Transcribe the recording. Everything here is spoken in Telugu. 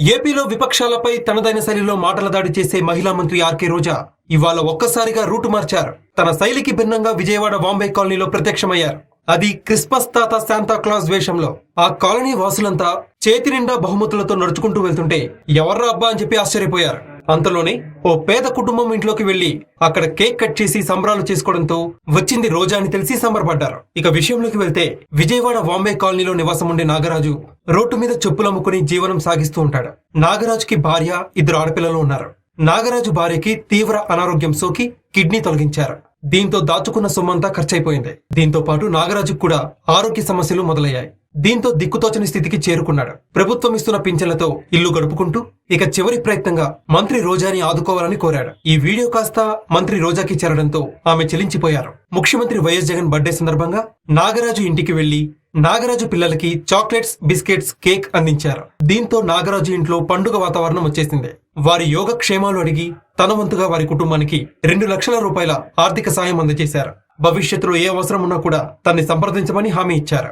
ఏపీలో విపక్షాలపై తనదైన శైలిలో మాటల దాడి చేసే మహిళా మంత్రి ఆర్కే రోజా ఇవాళ ఒక్కసారిగా రూటు మార్చారు. తన శైలికి భిన్నంగా విజయవాడ బాంబే కాలనీలో ప్రత్యక్షమయ్యారు. అది క్రిస్మస్ తాత శాంతాక్లాస్ వేషంలో. ఆ కాలనీ వాసులంతా చేతి నిండా బహుమతులతో నడుచుకుంటూ వెళ్తుంటే ఎవర్రా అబ్బా అని చెప్పి ఆశ్చర్యపోయారు. అంతలోనే ఓ పేద కుటుంబం ఇంట్లోకి వెళ్ళి అక్కడ కేక్ కట్ చేసి సంబరాలు చేసుకోవడంతో వచ్చింది రోజా అని తెలిసి సంబరపడ్డారు. ఇక విషయంలోకి వెళ్తే విజయవాడ బాంబే కాలనీలో నివాసం ఉండే నాగరాజు రోడ్డు మీద చెప్పులమ్ముకుని జీవనం సాగిస్తూ ఉంటాడు. నాగరాజుకి భార్య ఇద్దరు ఆడపిల్లలు ఉన్నారు. నాగరాజు భార్యకి తీవ్ర అనారోగ్యం సోకి కిడ్నీ తొలగించారు. దీంతో దాచుకున్న సొమ్మంతా ఖర్చయిపోయింది దీంతో పాటు నాగరాజుకు కూడా ఆరోగ్య సమస్యలు మొదలయ్యాయి. దీంతో దిక్కుతోచని స్థితికి చేరుకున్నాడు. ప్రభుత్వం ఇస్తున్న పింఛన్లతో ఇల్లు గడుపుకుంటూ ఇక చివరి ప్రయత్నంగా మంత్రి రోజాని ఆదుకోవాలని కోరాడు. ఈ వీడియో కాస్త మంత్రి రోజాకి చేరడంతో ఆమె చెలించిపోయారు. ముఖ్యమంత్రి వైఎస్ జగన్ బర్త్డే సందర్భంగా నాగరాజు ఇంటికి వెళ్ళి నాగరాజు పిల్లలకి చాక్లెట్స్ బిస్కెట్స్ కేక్ అందించారు. దీంతో నాగరాజు ఇంట్లో పండుగ వాతావరణం వచ్చేసింది. వారి యోగక్షేమాలు అడిగి తన వంతుగా వారి కుటుంబానికి రెండు లక్షల రూపాయల ఆర్థిక సాయం అందజేశారు. భవిష్యత్తులో ఏ అవసరం ఉన్నా కూడా తన్ని సంప్రదించమని హామీ ఇచ్చారు.